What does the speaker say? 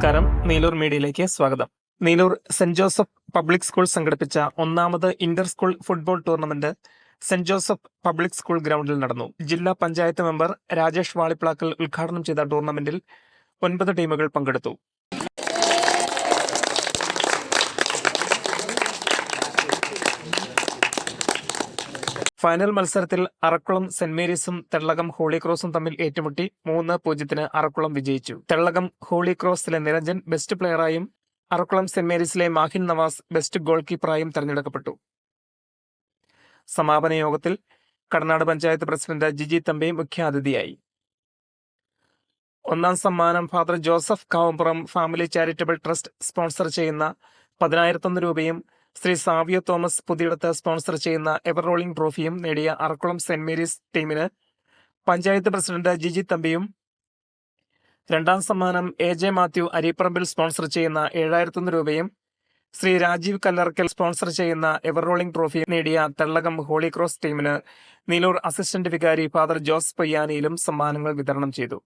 നമസ്കാരം. നീലൂർ മീഡിയയിലേക്ക് സ്വാഗതം. Neeloor Saint Joseph Public School സംഘടിപ്പിച്ച ഒന്നാമത് inter school football tournament Saint Joseph Public School ഗ്രൗണ്ടിൽ നടന്നു. ജില്ലാ പഞ്ചായത്ത് മെമ്പർ രാജേഷ് വാളിപ്ലാക്കൽ ഉദ്ഘാടനം ചെയ്ത ടൂർണമെന്റിൽ ഒൻപത് ടീമുകൾ പങ്കെടുത്തു. ഫൈനൽ മത്സരത്തിൽ അറക്കുളം സെന്റ് മേരീസും തെള്ളകം ഹോളി ക്രോസും തമ്മിൽ ഏറ്റുമുട്ടി മൂന്ന് പൂജ്യത്തിന് അറക്കുളം വിജയിച്ചു. തെള്ളകം ഹോളി ക്രോസിലെ നിരഞ്ജൻ ബെസ്റ്റ് പ്ലെയറായും അറക്കുളം സെന്റ് മേരീസിലെ മാഹിൻ നവാസ് ബെസ്റ്റ് ഗോൾ കീപ്പറായും തെരഞ്ഞെടുക്കപ്പെട്ടു. സമാപന യോഗത്തിൽ കടനാട് പഞ്ചായത്ത് പ്രസിഡന്റ് ജിജി തമ്പി മുഖ്യാതിഥിയായി. ഒന്നാം സമ്മാനം father Joseph Kavumpuram family charitable trust sponsor ചെയ്യുന്ന പതിനായിരത്തൊന്ന് രൂപയും Shri Savio Thomas Puthiyidathu sponsor ചെയ്യുന്ന എവർ റോളിംഗ് ട്രോഫിയും നേടിയ അറക്കുളം സെന്റ് മേരീസ് ടീമിന് പഞ്ചായത്ത് പ്രസിഡന്റ് ജിജി തമ്പിയും. രണ്ടാം സമ്മാനം A J Mathew Aripparambil sponsor ചെയ്യുന്ന ഏഴായിരത്തൊന്ന് രൂപയും ശ്രീ രാജീവ് കല്ലറക്കൽ സ്പോൺസർ ചെയ്യുന്ന എവർ റോളിംഗ് ട്രോഫി നേടിയ തെള്ളകം ഹോളി ക്രോസ് ടീമിന് നീലൂർ അസിസ്റ്റന്റ് വികാരി ഫാദർ ജോസ് പയ്യാനിയിലും സമ്മാനങ്ങൾ വിതരണം ചെയ്തു.